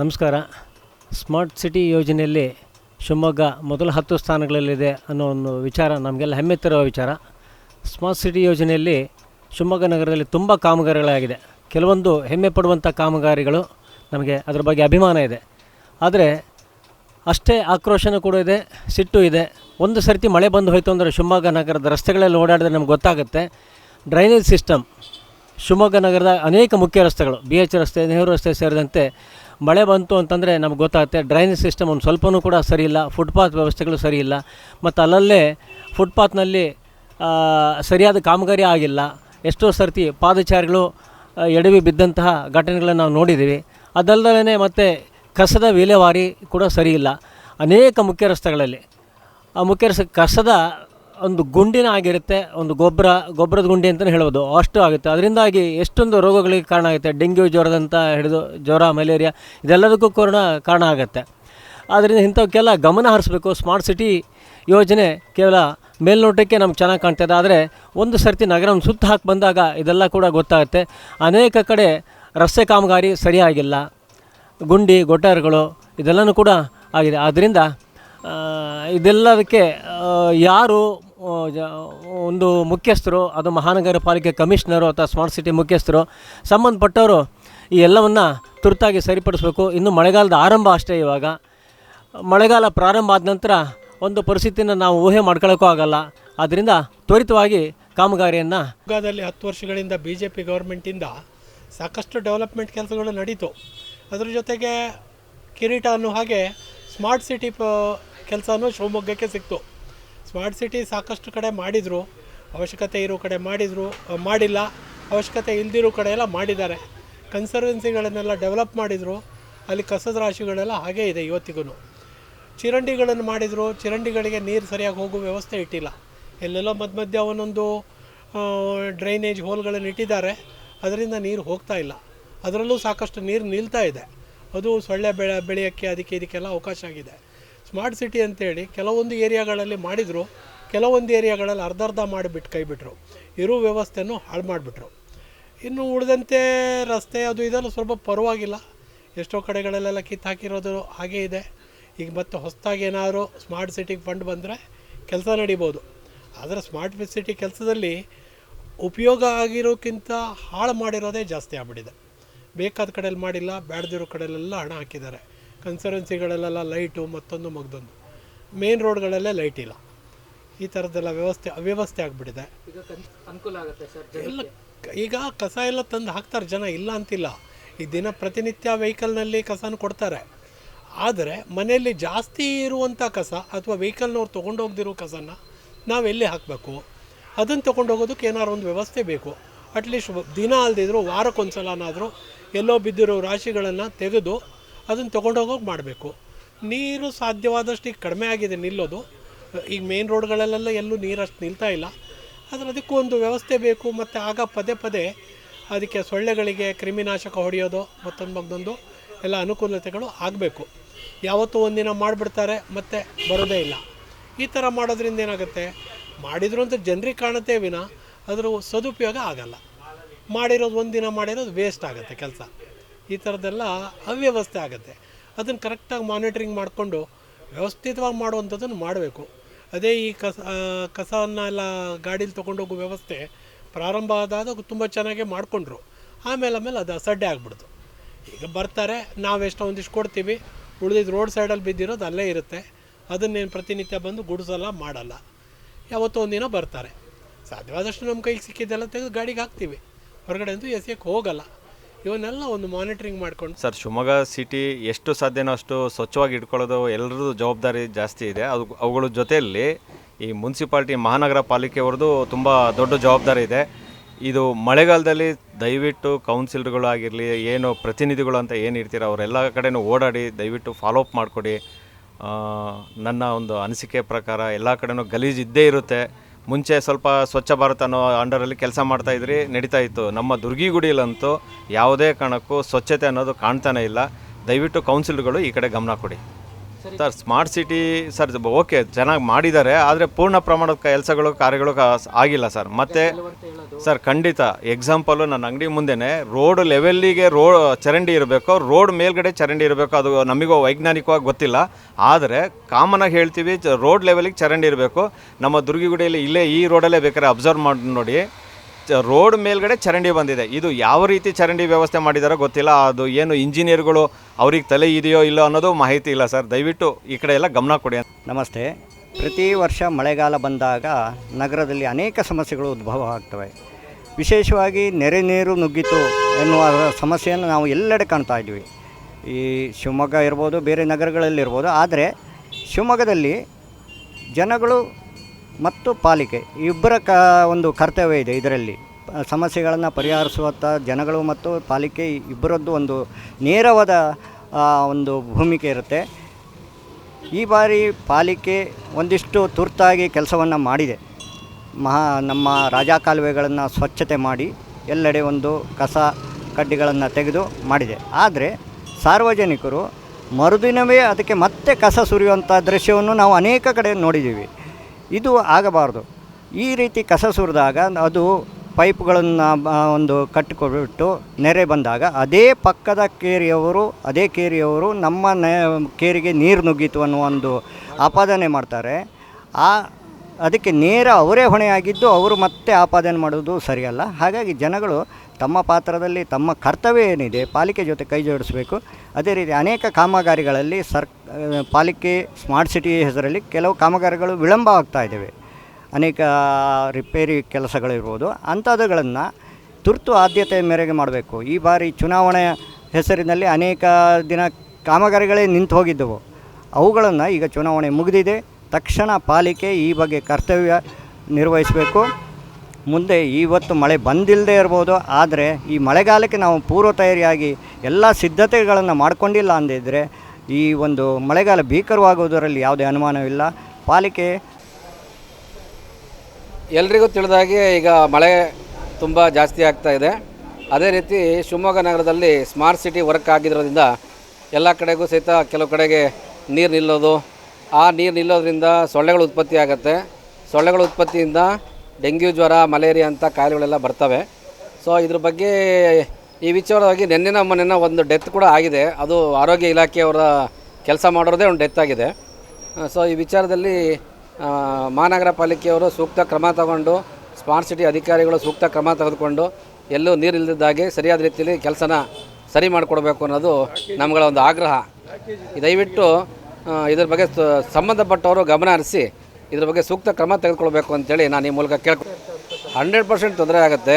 ನಮಸ್ಕಾರ. Smart city ಯೋಜನೆಯಲ್ಲಿ ಶಿವಮೊಗ್ಗ ಮೊದಲ ಹತ್ತು ಸ್ಥಾನಗಳಲ್ಲಿದೆ ಅನ್ನೋ ಒಂದು ವಿಚಾರ, ನಮಗೆಲ್ಲ ಹೆಮ್ಮೆ ತರುವ ವಿಚಾರ. ಸ್ಮಾರ್ಟ್ ಸಿಟಿ ಯೋಜನೆಯಲ್ಲಿ ಶಿವಮೊಗ್ಗ ನಗರದಲ್ಲಿ ತುಂಬ ಕಾಮಗಾರಿಗಳಾಗಿದೆ. ಕೆಲವೊಂದು ಹೆಮ್ಮೆ ಪಡುವಂಥ ಕಾಮಗಾರಿಗಳು ನಮಗೆ ಅದರ ಬಗ್ಗೆ ಅಭಿಮಾನ ಇದೆ. ಆದರೆ ಅಷ್ಟೇ ಆಕ್ರೋಶನೂ ಕೂಡ ಇದೆ, ಸಿಟ್ಟು ಇದೆ. ಒಂದು ಸರ್ತಿ ಮಳೆ ಬಂದು ಹೋಯಿತು ಅಂದರೆ ಶಿವಮೊಗ್ಗ ನಗರದ ರಸ್ತೆಗಳಲ್ಲಿ ಓಡಾಡಿದ್ರೆ ನಮ್ಗೆ ಗೊತ್ತಾಗುತ್ತೆ. ಡ್ರೈನೇಜ್ ಸಿಸ್ಟಮ್ ಶಿವಮೊಗ್ಗ ನಗರದ ಅನೇಕ ಮುಖ್ಯ ರಸ್ತೆಗಳು ಬಿ ಎಚ್ ರಸ್ತೆ, ನೆಹರು ರಸ್ತೆ ಸೇರಿದಂತೆ ಮಳೆ ಬಂತು ಅಂತಂದರೆ ನಮ್ಗೆ ಗೊತ್ತಾಗುತ್ತೆ ಡ್ರೈನೇಜ್ ಸಿಸ್ಟಮ್ ಒಂದು ಸ್ವಲ್ಪವೂ ಕೂಡ ಸರಿ ಇಲ್ಲ ಫುಟ್ಪಾತ್ ವ್ಯವಸ್ಥೆಗಳು ಸರಿ ಇಲ್ಲ, ಮತ್ತು ಅಲ್ಲಲ್ಲೇ ಫುಟ್ಪಾತ್ನಲ್ಲಿ ಸರಿಯಾದ ಕಾಮಗಾರಿ ಆಗಿಲ್ಲ, ಎಷ್ಟೋ ಸರ್ತಿ ಪಾದಚಾರಿಗಳು ಎಡವಿ ಬಿದ್ದಂತಹ ಘಟನೆಗಳನ್ನು ನಾವು ನೋಡಿದ್ದೀವಿ ಅದಲ್ಲದೇ ಮತ್ತು ಕಸದ ವಿಲೇವಾರಿ ಕೂಡ ಸರಿ ಇಲ್ಲ, ಅನೇಕ ಮುಖ್ಯ ರಸ್ತೆಗಳಲ್ಲಿ, ಆ ಮುಖ್ಯ ರಸ್ತೆ ಕಸದ ಒಂದು ಗುಂಡಿನ ಆಗಿರುತ್ತೆ, ಒಂದು ಗೊಬ್ಬರ, ಗೊಬ್ಬರದ ಗುಂಡಿ ಅಂತಲೇ ಹೇಳ್ಬೋದು. ಅಷ್ಟು ಆಗುತ್ತೆ. ಅದರಿಂದಾಗಿ ಎಷ್ಟೊಂದು ರೋಗಗಳಿಗೆ ಕಾರಣ ಆಗುತ್ತೆ. ಡೆಂಗ್ಯೂ ಜ್ವರದಂತ ಹಿಡಿದು ಜ್ವರ, ಮಲೇರಿಯಾ, ಇದೆಲ್ಲದಕ್ಕೂ ಕಾರಣ ಕಾರಣ ಆಗುತ್ತೆ. ಆದ್ದರಿಂದ ಇಂಥವಕ್ಕೆಲ್ಲ ಗಮನ ಹರಿಸ್ಬೇಕು. ಸ್ಮಾರ್ಟ್ ಸಿಟಿ ಯೋಜನೆ ಕೇವಲ ಮೇಲ್ನೋಟಕ್ಕೆ ನಮ್ಗೆ ಚೆನ್ನಾಗಿ ಕಾಣ್ತದೆ ಆದರೆ ಒಂದು ಸರ್ತಿ ನಗರ ಸುತ್ತ ಹಾಕಿ ಬಂದಾಗ ಇದೆಲ್ಲ ಕೂಡ ಗೊತ್ತಾಗುತ್ತೆ. ಅನೇಕ ಕಡೆ ರಸ್ತೆ ಕಾಮಗಾರಿ ಸರಿಯಾಗಿಲ್ಲ. ಗುಂಡಿ ಗೊಟಾರ್ಗಳು ಇದೆಲ್ಲನೂ ಕೂಡ ಆಗಿದೆ. ಆದ್ದರಿಂದ ಇದೆಲ್ಲದಕ್ಕೆ ಯಾರು ಒಂದು ಮುಖ್ಯಸ್ಥರು, ಅದು ಮಹಾನಗರ ಪಾಲಿಕೆ ಕಮಿಷನರು ಅಥವಾ ಸ್ಮಾರ್ಟ್ ಸಿಟಿ ಮುಖ್ಯಸ್ಥರು, ಸಂಬಂಧಪಟ್ಟವರು ಈ ಎಲ್ಲವನ್ನು ತುರ್ತಾಗಿ ಸರಿಪಡಿಸಬೇಕು. ಇನ್ನು ಮಳೆಗಾಲದ ಆರಂಭ ಅಷ್ಟೇ ಇವಾಗ. ಮಳೆಗಾಲ ಪ್ರಾರಂಭ ಆದ ನಂತರ ಒಂದು ಪರಿಸ್ಥಿತಿನ ನಾವು ಊಹೆ ಮಾಡ್ಕೊಳ್ಳೋಕ್ಕೂ ಆಗಲ್ಲ. ಆದ್ದರಿಂದ ತ್ವರಿತವಾಗಿ ಕಾಮಗಾರಿಯನ್ನು ಶಿವಮೊಗ್ಗದಲ್ಲಿ ಹತ್ತು ವರ್ಷಗಳಿಂದ ಬಿ ಜೆ ಪಿ ಗೌರ್ಮೆಂಟಿಂದ ಸಾಕಷ್ಟು ಡೆವಲಪ್ಮೆಂಟ್ ಕೆಲಸಗಳು ನಡೀತು. ಅದರ ಜೊತೆಗೆ ಕಿರೀಟ ಅನ್ನೋ ಹಾಗೆ ಸ್ಮಾರ್ಟ್ ಸಿಟಿ ಕೆಲಸನೂ ಶಿವಮೊಗ್ಗಕ್ಕೆ ಸಿಕ್ತು. ಸ್ಮಾರ್ಟ್ ಸಿಟಿ ಸಾಕಷ್ಟು ಕಡೆ ಮಾಡಿದರು, ಅವಶ್ಯಕತೆ ಇರೋ ಕಡೆ ಮಾಡಿದರು ಮಾಡಿಲ್ಲ, ಅವಶ್ಯಕತೆ ಇಲ್ದಿರೋ ಕಡೆ ಎಲ್ಲ ಮಾಡಿದ್ದಾರೆ. ಕನ್ಸರ್ವೆನ್ಸಿಗಳನ್ನೆಲ್ಲ ಡೆವಲಪ್ ಮಾಡಿದರು, ಅಲ್ಲಿ ಕಸದ ರಾಶಿಗಳೆಲ್ಲ ಹಾಗೇ ಇದೆ ಇವತ್ತಿಗೂ ಚಿರಂಡಿಗಳನ್ನು ಮಾಡಿದರು, ಚಿರಂಡಿಗಳಿಗೆ ನೀರು ಸರಿಯಾಗಿ ಹೋಗುವ ವ್ಯವಸ್ಥೆ ಇಟ್ಟಿಲ್ಲ. ಎಲ್ಲೆಲ್ಲೋ ಮಧ್ಯ ಮಧ್ಯ ಒಂದೊಂದು ಡ್ರೈನೇಜ್ ಹೋಲ್ಗಳನ್ನು ಇಟ್ಟಿದ್ದಾರೆ, ಅದರಿಂದ ನೀರು ಹೋಗ್ತಾ ಇಲ್ಲ. ಅದರಲ್ಲೂ ಸಾಕಷ್ಟು ನೀರು ನಿಲ್ತಾ ಇದೆ. ಅದು ಸೊಳ್ಳೆ ಬೆಳೆ, ಬೆಳೆಯೋಕ್ಕೆ, ಅದಕ್ಕೆ, ಇದಕ್ಕೆಲ್ಲ ಅವಕಾಶ ಆಗಿದೆ. ಸ್ಮಾರ್ಟ್ ಸಿಟಿ ಅಂತೇಳಿ ಕೆಲವೊಂದು ಏರಿಯಾಗಳಲ್ಲಿ ಮಾಡಿದರು, ಕೆಲವೊಂದು ಏರಿಯಾಗಳಲ್ಲಿ ಅರ್ಧ ಅರ್ಧ ಮಾಡಿಬಿಟ್ಟು ಕೈಬಿಟ್ರು. ಇರೋ ವ್ಯವಸ್ಥೆನೂ ಹಾಳು ಮಾಡಿಬಿಟ್ರು. ಇನ್ನು ಉಳಿದಂತೆ ರಸ್ತೆ ಅದು ಇದೆಲ್ಲ ಸ್ವಲ್ಪ ಪರವಾಗಿಲ್ಲ. ಎಷ್ಟೋ ಕಡೆಗಳಲ್ಲೆಲ್ಲ ಕಿತ್ತು ಹಾಕಿರೋದು ಹಾಗೇ ಇದೆ. ಈಗ ಮತ್ತೆ ಹೊಸದಾಗಿ ಏನಾದರೂ ಸ್ಮಾರ್ಟ್ ಸಿಟಿಗೆ ಫಂಡ್ ಬಂದರೆ ಕೆಲಸ ನಡೀಬೋದು. ಆದರೆ ಸ್ಮಾರ್ಟ್ ಸಿಟಿ ಕೆಲಸದಲ್ಲಿ ಉಪಯೋಗ ಆಗಿರೋಕ್ಕಿಂತ ಹಾಳು ಮಾಡಿರೋದೇ ಜಾಸ್ತಿ ಆಗ್ಬಿಟ್ಟಿದೆ. ಬೇಕಾದ ಕಡೆಯಲ್ಲಿ ಮಾಡಿಲ್ಲ, ಬ್ಯಾಡ್ದಿರೋ ಕಡೆಯಲ್ಲೆಲ್ಲ ಹಣ ಹಾಕಿದ್ದಾರೆ. ಕನ್ಸರ್ವೆನ್ಸಿಗಳಲ್ಲೆಲ್ಲ ಲೈಟು ಮತ್ತೊಂದು ಮಗದೊಂದು. ಮೇನ್ ರೋಡ್ಗಳಲ್ಲೇ ಲೈಟ್ ಇಲ್ಲ. ಈ ಥರದ್ದೆಲ್ಲ ವ್ಯವಸ್ಥೆ ಅವ್ಯವಸ್ಥೆ ಆಗಿಬಿಟ್ಟಿದೆ. ಅನುಕೂಲ ಆಗುತ್ತೆ ಸರ್ ಎಲ್ಲ ಈಗ ಕಸ ಎಲ್ಲ ತಂದು ಹಾಕ್ತಾರೆ ಜನ ಇಲ್ಲ ಅಂತಿಲ್ಲ. ಈ ದಿನ ಪ್ರತಿನಿತ್ಯ ವೆಹಿಕಲ್ನಲ್ಲಿ ಕಸನ ಕೊಡ್ತಾರೆ. ಆದರೆ ಮನೆಯಲ್ಲಿ ಜಾಸ್ತಿ ಇರುವಂಥ ಕಸ ಅಥವಾ ವೆಹಿಕಲ್ನವ್ರು ತೊಗೊಂಡೋಗ್ದಿರೋ ಕಸನ ನಾವು ಎಲ್ಲಿ ಹಾಕಬೇಕು? ಅದನ್ನು ತೊಗೊಂಡೋಗೋದಕ್ಕೆ ಏನಾದ್ರು ಒಂದು ವ್ಯವಸ್ಥೆ ಬೇಕು. ಅಟ್ಲೀಸ್ಟ್ ದಿನ ಅಲ್ದಿದ್ರು ವಾರಕ್ಕೊಂದ್ಸಲನಾದರೂ ಎಲ್ಲೋ ಬಿದ್ದಿರೋ ರಾಶಿಗಳನ್ನು ತೆಗೆದು ಅದನ್ನು ತೊಗೊಂಡೋಗೋಗಿ ಮಾಡಬೇಕು. ನೀರು ಸಾಧ್ಯವಾದಷ್ಟು ಈಗ ಕಡಿಮೆ ಆಗಿದೆ ನಿಲ್ಲೋದು. ಈಗ ಮೇನ್ ರೋಡ್ಗಳಲ್ಲೆಲ್ಲ ಎಲ್ಲೂ ನೀರಷ್ಟು ನಿಲ್ತಾ ಇಲ್ಲ. ಆದರೆ ಅದಕ್ಕೂ ಒಂದು ವ್ಯವಸ್ಥೆ ಬೇಕು, ಮತ್ತು ಆಗ ಪದೇ ಪದೇ ಅದಕ್ಕೆ ಸೊಳ್ಳೆಗಳಿಗೆ ಕ್ರಿಮಿನಾಶಕ ಹೊಡೆಯೋದು, ಮತ್ತೊಂದು ಮಗದೊಂದು ಎಲ್ಲ ಅನುಕೂಲತೆಗಳು ಆಗಬೇಕು. ಯಾವತ್ತೂ ಒಂದಿನ ಮಾಡಿಬಿಡ್ತಾರೆ, ಮತ್ತು ಬರೋದೇ ಇಲ್ಲ. ಈ ಥರ ಮಾಡೋದ್ರಿಂದ ಏನಾಗುತ್ತೆ? ಮಾಡಿದ್ರು ಅಂತ ಜನರಿಗೆ ಕಾಣುತ್ತೆ ವಿನ ಅದರ ಸದುಪಯೋಗ ಆಗಲ್ಲ. ಮಾಡಿರೋದು ಒಂದಿನ ಮಾಡಿರೋದು ವೇಸ್ಟ್ ಆಗುತ್ತೆ ಕೆಲಸ. ಈ ಥರದ್ದೆಲ್ಲ ಅವ್ಯವಸ್ಥೆ ಆಗುತ್ತೆ. ಅದನ್ನು ಕರೆಕ್ಟಾಗಿ ಮಾನಿಟ್ರಿಂಗ್ ಮಾಡಿಕೊಂಡು ವ್ಯವಸ್ಥಿತವಾಗಿ ಮಾಡುವಂಥದ್ದನ್ನು ಮಾಡಬೇಕು. ಅದೇ ಈ ಕಸ ಕಸವನ್ನು ಎಲ್ಲ ಗಾಡೀಲಿ ತೊಗೊಂಡೋಗೋ ವ್ಯವಸ್ಥೆ ಪ್ರಾರಂಭ ಆದಾಗ ತುಂಬ ಚೆನ್ನಾಗೇ ಮಾಡಿಕೊಂಡ್ರು. ಆಮೇಲೆ ಆಮೇಲೆ ಅದು ಅಸಡ್ಡೆ ಆಗಿಬಿಡ್ತು. ಈಗ ಬರ್ತಾರೆ, ನಾವು ಎಷ್ಟೋ ಒಂದಿಷ್ಟು ಕೊಡ್ತೀವಿ ಉಳಿದಿದ್ದು ರೋಡ್ ಸೈಡಲ್ಲಿ ಬಿದ್ದಿರೋದು ಅಲ್ಲೇ ಇರುತ್ತೆ. ಅದನ್ನೇನು ಪ್ರತಿನಿತ್ಯ ಬಂದು ಗುಡಿಸಲ್ಲ, ಮಾಡಲ್ಲ. ಯಾವತ್ತೋ ಒಂದಿನ ಬರ್ತಾರೆ. ಸಾಧ್ಯವಾದಷ್ಟು ನಮ್ಮ ಕೈಗೆ ಸಿಕ್ಕಿದ್ದೆಲ್ಲ ತೆಗೆದು ಗಾಡಿಗೆ ಹಾಕ್ತೀವಿ. ಹೊರಗಡೆ ಅಂತೂ ಎಸೆಯೋಕ್ಕೆ ಹೋಗಲ್ಲ. ಇವನ್ನೆಲ್ಲ ಒಂದು ಮಾನಿಟರಿಂಗ್ ಮಾಡ್ಕೊಂಡು. ಸರ್, ಶಿವಮೊಗ್ಗ ಸಿಟಿ ಎಷ್ಟು ಸಾಧ್ಯನೋ ಅಷ್ಟು ಸ್ವಚ್ಛವಾಗಿ ಇಟ್ಕೊಳ್ಳೋದು ಎಲ್ಲರದ್ದು ಜವಾಬ್ದಾರಿ ಜಾಸ್ತಿ ಇದೆ. ಅದು ಅವುಗಳ ಜೊತೆಯಲ್ಲಿ ಈ ಮುನ್ಸಿಪಾಲ್ಟಿ ಮಹಾನಗರ ಪಾಲಿಕೆಯವ್ರದ್ದು ತುಂಬ ದೊಡ್ಡ ಜವಾಬ್ದಾರಿ ಇದೆ. ಇದು ಮಳೆಗಾಲದಲ್ಲಿ ದಯವಿಟ್ಟು ಕೌನ್ಸಿಲರ್ಗಳು ಆಗಿರಲಿ, ಏನು ಪ್ರತಿನಿಧಿಗಳು ಅಂತ ಏನು ಇರ್ತೀರ ಅವರೆಲ್ಲ ಕಡೆನೂ ಓಡಾಡಿ ದಯವಿಟ್ಟು ಫಾಲೋಅಪ್ ಮಾಡಿಕೊಡಿ. ನನ್ನ ಒಂದು ಅನಿಸಿಕೆ ಪ್ರಕಾರ ಎಲ್ಲ ಕಡೆನೂ ಗಲೀಜು ಇದ್ದೇ ಇರುತ್ತೆ. ಮುಂಚೆ ಸ್ವಲ್ಪ ಸ್ವಚ್ಛ ಭಾರತ ಅನ್ನೋ ಅಂಡರಲ್ಲಿ ಕೆಲಸ ಮಾಡ್ತಾ ಇದ್ರಿ, ನಡೀತಾ ಇತ್ತು. ನಮ್ಮ ದುರ್ಗಿಗುಡಿಯಲ್ಲಂತೂ ಯಾವುದೇ ಕಾರಣಕ್ಕೂ ಸ್ವಚ್ಛತೆ ಅನ್ನೋದು ಕಾಣ್ತಾನೆ ಇಲ್ಲ. ದಯವಿಟ್ಟು ಕೌನ್ಸಿಲ್ಗಳು ಈ ಕಡೆ ಗಮನ ಕೊಡಿ. Sir. Smart city sir okay ಚೆನ್ನಾಗಿ ಮಾಡಿದ್ದಾರೆ ಆದರೆ ಪೂರ್ಣ ಪ್ರಮಾಣದ ಕೆಲಸಗಳು ಕಾರ್ಯಗಳು ಕ- ಆಗಿಲ್ಲ ಸರ್. ಮತ್ತೆ ಸರ್ ಖಂಡಿತ ಎಕ್ಸಾಂಪಲು ನನ್ನ ಅಂಗಡಿ ಮುಂದೆನೆ ರೋಡ್ ಲೆವೆಲ್ಲಿಗೆ ರೋ ಚರಂಡಿ ಇರಬೇಕು ರೋಡ್ ಮೇಲ್ಗಡೆ ಚರಂಡಿ ಇರಬೇಕು ಅದು ನಮಗೂ ವೈಜ್ಞಾನಿಕವಾಗಿ ಗೊತ್ತಿಲ್ಲ ಆದರೆ ಕಾಮನಾಗಿ ಹೇಳ್ತೀವಿ ರೋಡ್ ಲೆವೆಲಿಗೆ ಚರಂಡಿ ಇರಬೇಕು ನಮ್ಮ ದುರ್ಗಿಗುಡಿಯಲ್ಲಿ ಇಲ್ಲೇ ಈ ರೋಡಲ್ಲೇ ಬೇಕಾದ್ರೆ ಅಬ್ಸರ್ವ್ ಮಾಡಿ ನೋಡಿ ರೋಡ್ ಮೇಲ್ಗಡೆ ಚರಂಡಿ ಬಂದಿದೆ. ಇದು ಯಾವ ರೀತಿ ಚರಂಡಿ ವ್ಯವಸ್ಥೆ ಮಾಡಿದಾರೋ ಗೊತ್ತಿಲ್ಲ. ಅದು ಏನು ಇಂಜಿನಿಯರ್ಗಳು ಅವ್ರಿಗೆ ತಲೆ ಇದೆಯೋ ಇಲ್ಲೋ ಅನ್ನೋದು ಮಾಹಿತಿ ಇಲ್ಲ ಸರ್. ದಯವಿಟ್ಟು ಈ ಕಡೆ ಎಲ್ಲ ಗಮನ ಕೊಡಿ ನಮಸ್ತೆ. ಪ್ರತಿ ವರ್ಷ ಮಳೆಗಾಲ ಬಂದಾಗ ನಗರದಲ್ಲಿ ಅನೇಕ ಸಮಸ್ಯೆಗಳು ಉದ್ಭವ ಆಗ್ತವೆ. ವಿಶೇಷವಾಗಿ ನೆರೆ ನೀರು ನುಗ್ಗಿತು ಎನ್ನುವ ಸಮಸ್ಯೆಯನ್ನು ನಾವು ಎಲ್ಲೆಡೆ ಕಾಣ್ತಾ ಇದ್ವಿ ಈ ಶಿವಮೊಗ್ಗ ಇರ್ಬೋದು, ಬೇರೆ ನಗರಗಳಲ್ಲಿರ್ಬೋದು. ಆದರೆ ಶಿವಮೊಗ್ಗದಲ್ಲಿ ಜನಗಳು ಮತ್ತು ಪಾಲಿಕೆ. ಇಬ್ಬರ ಕ, ಒಂದು ಕರ್ತವ್ಯ ಇದೆ ಇದರಲ್ಲಿ. ಸಮಸ್ಯೆಗಳನ್ನು ಪರಿಹರಿಸುವಂಥ ಜನಗಳು ಮತ್ತು ಪಾಲಿಕೆ ಇಬ್ಬರದ್ದು ಒಂದು ನೇರವಾದ ಒಂದು ಭೂಮಿಕೆ ಇರುತ್ತೆ. ಈ ಬಾರಿ ಪಾಲಿಕೆ ಒಂದಿಷ್ಟು ತುರ್ತಾಗಿ ಕೆಲಸವನ್ನು ಮಾಡಿದೆ. ಮಹಾ, ನಮ್ಮ ರಾಜಾ ಕಾಲುವೆಗಳನ್ನು ಸ್ವಚ್ಛತೆ ಮಾಡಿ ಎಲ್ಲೆಡೆ ಒಂದು ಕಸ ಕಡ್ಡಿಗಳನ್ನು ತೆಗೆದು ಮಾಡಿದೆ. ಆದರೆ ಸಾರ್ವಜನಿಕರು ಮರುದಿನವೇ ಅದಕ್ಕೆ ಮತ್ತೆ ಕಸ ಸುರಿಯುವಂಥ ದೃಶ್ಯವನ್ನು ನಾವು ಅನೇಕ ಕಡೆ ನೋಡಿದ್ದೀವಿ. ಇದು ಆಗಬಾರ್ದು. ಈ ರೀತಿ ಕಸ ಸುರಿದಾಗ ಅದು ಪೈಪ್ಗಳನ್ನು ಒಂದು ಕಟ್ಟಿಕೊಂಡ್ಬಿಟ್ಟು ನೆರೆ ಬಂದಾಗ ಅದೇ ಪಕ್ಕದ ಕೇರಿಯವರು, ಅದೇ ಕೇರಿಯವರು ನಮ್ಮ ನೆ, ಕೇರಿಗೆ ನೀರು ನುಗ್ಗಿತು ಅನ್ನೋ ಒಂದು ಆಪಾದನೆ ಮಾಡ್ತಾರೆ. ಆ, ಅದಕ್ಕೆ ನೇರ ಅವರೇ ಹೊಣೆಯಾಗಿದ್ದು ಅವರು ಮತ್ತೆ ಆಪಾದನೆ ಮಾಡೋದು ಸರಿಯಲ್ಲ. ಹಾಗಾಗಿ ಜನಗಳು ತಮ್ಮ ಪಾತ್ರದಲ್ಲಿ ತಮ್ಮ ಕರ್ತವ್ಯ ಏನಿದೆ ಪಾಲಿಕೆ ಜೊತೆ ಕೈ ಜೋಡಿಸಬೇಕು. ಅದೇ ರೀತಿ ಅನೇಕ ಕಾಮಗಾರಿಗಳಲ್ಲಿ ಸರ್ ಪಾಲಿಕೆ, ಸ್ಮಾರ್ಟ್ ಸಿಟಿ ಹೆಸರಲ್ಲಿ ಕೆಲವು ಕಾಮಗಾರಿಗಳು ವಿಳಂಬ ಆಗ್ತಾ ಇದ್ದಾವೆ. ಅನೇಕ ರಿಪೇರಿ ಕೆಲಸಗಳಿರ್ಬೋದು ಅಂಥದ್ದುಗಳನ್ನು ತುರ್ತು ಆದ್ಯತೆ ಮೇರೆಗೆ ಮಾಡಬೇಕು. ಈ ಬಾರಿ ಚುನಾವಣೆಯ ಹೆಸರಿನಲ್ಲಿ ಅನೇಕ ದಿನ ಕಾಮಗಾರಿಗಳೇ ನಿಂತು ಹೋಗಿದ್ದವು. ಅವುಗಳನ್ನು ಈಗ ಚುನಾವಣೆ ಮುಗಿದಿದೆ. ತಕ್ಷಣ ಪಾಲಿಕೆ ಈ ಬಗ್ಗೆ ಕರ್ತವ್ಯ ನಿರ್ವಹಿಸಬೇಕು. ಮುಂದೆ ಇವತ್ತು ಮಳೆ ಬಂದಿಲ್ಲದೆ ಇರ್ಬೋದು, ಆದರೆ ಈ ಮಳೆಗಾಲಕ್ಕೆ ನಾವು ಪೂರ್ವ ತಯಾರಿಯಾಗಿ ಎಲ್ಲ ಸಿದ್ಧತೆಗಳನ್ನು ಮಾಡಿಕೊಂಡಿಲ್ಲ ಅಂದಿದ್ದರೆ ಈ ಒಂದು ಮಳೆಗಾಲ ಭೀಕರವಾಗುವುದರಲ್ಲಿ ಯಾವುದೇ ಅನುಮಾನವಿಲ್ಲ ಪಾಲಿಕೆ ಎಲ್ರಿಗೂ ತಿಳಿದಾಗೆ ಈಗ ಮಳೆ ತುಂಬ ಜಾಸ್ತಿ ಆಗ್ತಾ ಇದೆ. ಅದೇ ರೀತಿ ಶಿವಮೊಗ್ಗ ನಗರದಲ್ಲಿ ಸ್ಮಾರ್ಟ್ ಸಿಟಿ ವರ್ಕ್ ಆಗಿರೋದ್ರಿಂದ ಎಲ್ಲ ಕಡೆಗೂ ಸಹಿತ ಕೆಲವು ಕಡೆಗೆ ನೀರು ನಿಲ್ಲೋದು. ಆ ನೀರು ನಿಲ್ಲೋದ್ರಿಂದ ಸೊಳ್ಳೆಗಳು ಉತ್ಪತ್ತಿ ಆಗುತ್ತೆ ಸೊಳ್ಳೆಗಳ ಉತ್ಪತ್ತಿಯಿಂದ ಡೆಂಗ್ಯೂ ಜ್ವರ, ಮಲೇರಿಯಾ ಅಂತ ಕಾಯಿಲೆಗಳೆಲ್ಲ ಬರ್ತವೆ. ಸೊ ಇದ್ರ ಬಗ್ಗೆ ಈ ವಿಚಾರವಾಗಿ ನಿನ್ನೆನ ಮೊನ್ನೆನ ಒಂದು ಡೆತ್ ಕೂಡ ಆಗಿದೆ. ಅದು ಆರೋಗ್ಯ ಇಲಾಖೆಯವರ ಕೆಲಸ ಮಾಡೋದೇ ಒಂದು ಡೆತ್ ಆಗಿದೆ. ಸೊ ಈ ವಿಚಾರದಲ್ಲಿ ಮಹಾನಗರ ಪಾಲಿಕೆಯವರು ಸೂಕ್ತ ಕ್ರಮ ತಗೊಂಡು ಸ್ಮಾರ್ಟ್ ಸಿಟಿ ಅಧಿಕಾರಿಗಳು ಸೂಕ್ತ ಕ್ರಮ ತೆಗೆದುಕೊಂಡು, ಎಲ್ಲೂ ನೀರು ಇಲ್ಲದಿದ್ದಾಗೆ ಸರಿಯಾದ ರೀತಿಯಲ್ಲಿ ಕೆಲಸನ ಸರಿ ಮಾಡಿಕೊಡ್ಬೇಕು ಅನ್ನೋದು ನಮ್ಮಗಳ ಒಂದು ಆಗ್ರಹ. ದಯವಿಟ್ಟು ಇದ್ರ ಬಗ್ಗೆ ಸಂಬಂಧಪಟ್ಟವರು ಗಮನ ಹರಿಸಿ ಇದ್ರ ಬಗ್ಗೆ ಸೂಕ್ತ ಕ್ರಮ ತೆಗೆದುಕೊಳ್ಬೇಕು ಅಂತೇಳಿ ನಾನು ಈ ಮೂಲಕ ಕೇಳ್ಕೊ ಹಂಡ್ರೆಡ್ ಪರ್ಸೆಂಟ್ ತೊಂದರೆ ಆಗುತ್ತೆ.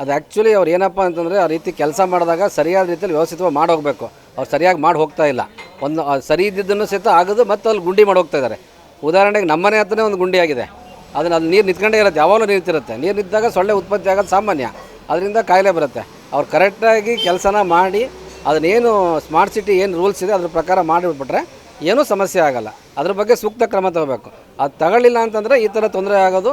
ಅದು ಆ್ಯಕ್ಚುಲಿ ಅವ್ರು ಏನಪ್ಪ ಅಂತಂದರೆ ಆ ರೀತಿ ಕೆಲಸ ಮಾಡಿದಾಗ ಸರಿಯಾದ ರೀತಿಯಲ್ಲಿ ವ್ಯವಸ್ಥಿತವಾಗಿ ಮಾಡಿ ಹೋಗಬೇಕು. ಅವ್ರು ಸರಿಯಾಗಿ ಮಾಡಿ ಹೋಗ್ತಾ ಇಲ್ಲ. ಒಂದು ಸರಿ ಇದ್ದಿದ್ದನ್ನು ಸಹಿತ ಆಗೋದು ಮತ್ತು ಅಲ್ಲಿ ಗುಂಡಿ ಮಾಡಿ ಹೋಗ್ತಾ ಇದ್ದಾರೆ. ಉದಾಹರಣೆಗೆ ನಮ್ಮನೆ ಹತ್ರನೇ ಒಂದು ಗುಂಡಿ ಆಗಿದೆ. ಅದನ್ನು ಅಲ್ಲಿ ನೀರು ನಿಂತ್ಕೊಂಡೇ ಇರುತ್ತೆ. ಯಾವಾಗಲೂ ನಿಂತಿರುತ್ತೆ. ನೀರು ನಿಂತಾಗ ಸೊಳ್ಳೆ ಉತ್ಪತ್ತಿ ಆಗೋದು ಸಾಮಾನ್ಯ. ಅದರಿಂದ ಕಾಯಿಲೆ ಬರುತ್ತೆ. ಅವ್ರು ಕರೆಕ್ಟಾಗಿ ಕೆಲಸನ ಮಾಡಿ ಅದನ್ನೇನು ಸ್ಮಾರ್ಟ್ ಸಿಟಿ ಏನು ರೂಲ್ಸ್ ಇದೆ ಅದ್ರ ಪ್ರಕಾರ ಮಾಡಿಬಿಟ್ರೆ ಏನೂ ಸಮಸ್ಯೆ ಆಗಲ್ಲ. ಅದ್ರ ಬಗ್ಗೆ ಸೂಕ್ತ ಕ್ರಮ ತಗೋಬೇಕು. ಅದು ತಗೊಳ್ಳಿಲ್ಲ ಅಂತಂದರೆ ಈ ಥರ ತೊಂದರೆ ಆಗೋದು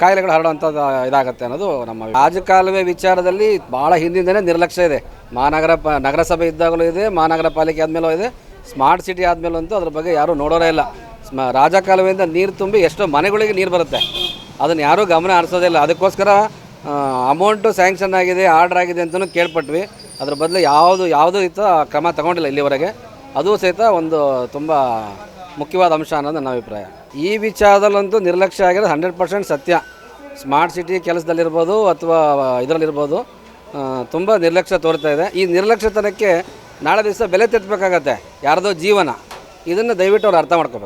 ಕಾಯಿಲೆಗಳು ಹರಡುವಂಥದ್ದು ಇದಾಗುತ್ತೆ ಅನ್ನೋದು ನಮ್ಮ ರಾಜಕಾಲುವೆ ವಿಚಾರದಲ್ಲಿ ಭಾಳ ಹಿಂದಿಂದನೇ ನಿರ್ಲಕ್ಷ್ಯ ಇದೆ. ಮಹಾನಗರ ಪ, ನಗರಸಭೆ ಇದ್ದಾಗಲೂ ಇದೆ, ಮಹಾನಗರ ಪಾಲಿಕೆ ಆದಮೇಲೂ ಇದೆ, ಸ್ಮಾರ್ಟ್ ಸಿಟಿ ಆದಮೇಲೂ ಅಂತೂ ಅದ್ರ ಬಗ್ಗೆ ಯಾರೂ ನೋಡೋರೇ ಇಲ್ಲ. ಸ್ಮ, ರಾಜಕಾಲುವೆಯಿಂದ ನೀರು ತುಂಬಿ ಎಷ್ಟೋ ಮನೆಗಳಿಗೆ ನೀರು ಬರುತ್ತೆ. ಅದನ್ನು ಯಾರೂ ಗಮನ ಹರಿಸೋದಿಲ್ಲ ಅದಕ್ಕೋಸ್ಕರ ಅಮೌಂಟು ಸ್ಯಾಂಕ್ಷನ್ ಆಗಿದೆ, ಆರ್ಡ್ರ್ ಆಗಿದೆ ಅಂತಲೂ ಕೇಳ್ಪಟ್ವಿ. ಅದ್ರ ಬದಲು ಯಾವುದು, ಯಾವುದೂ ಇತ್ತು ಕ್ರಮ ತಗೊಂಡಿಲ್ಲ ಇಲ್ಲಿವರೆಗೆ. ಅದು ಸಹಿತ ಒಂದು ತುಂಬ ಮುಖ್ಯವಾದ ಅಂಶ ಅನ್ನೋದು ನನ್ನ ಅಭಿಪ್ರಾಯ. ಈ ವಿಚಾರದಲ್ಲಂತೂ ನಿರ್ಲಕ್ಷ್ಯ ಆಗಿರೋದು ಹಂಡ್ರೆಡ್ ಪರ್ಸೆಂಟ್ ಸತ್ಯ. ಸ್ಮಾರ್ಟ್ ಸಿಟಿ ಕೆಲಸದಲ್ಲಿರ್ಬೋದು ಅಥವಾ ಇದರಲ್ಲಿರ್ಬೋದು ತುಂಬ ನಿರ್ಲಕ್ಷ್ಯ ತೋರ್ತಾ ಇದೆ. ಈ ನಿರ್ಲಕ್ಷ್ಯತನಕ್ಕೆ ನಾಳೆ ದಿವಸ ಬೆಲೆ ತೆತ್ತಬೇಕಾಗತ್ತೆ ಯಾರದೋ ಜೀವನ. ಇದನ್ನು ದಯವಿಟ್ಟು ಅವ್ರು ಅರ್ಥ ಮಾಡ್ಕೋಬೇಕು.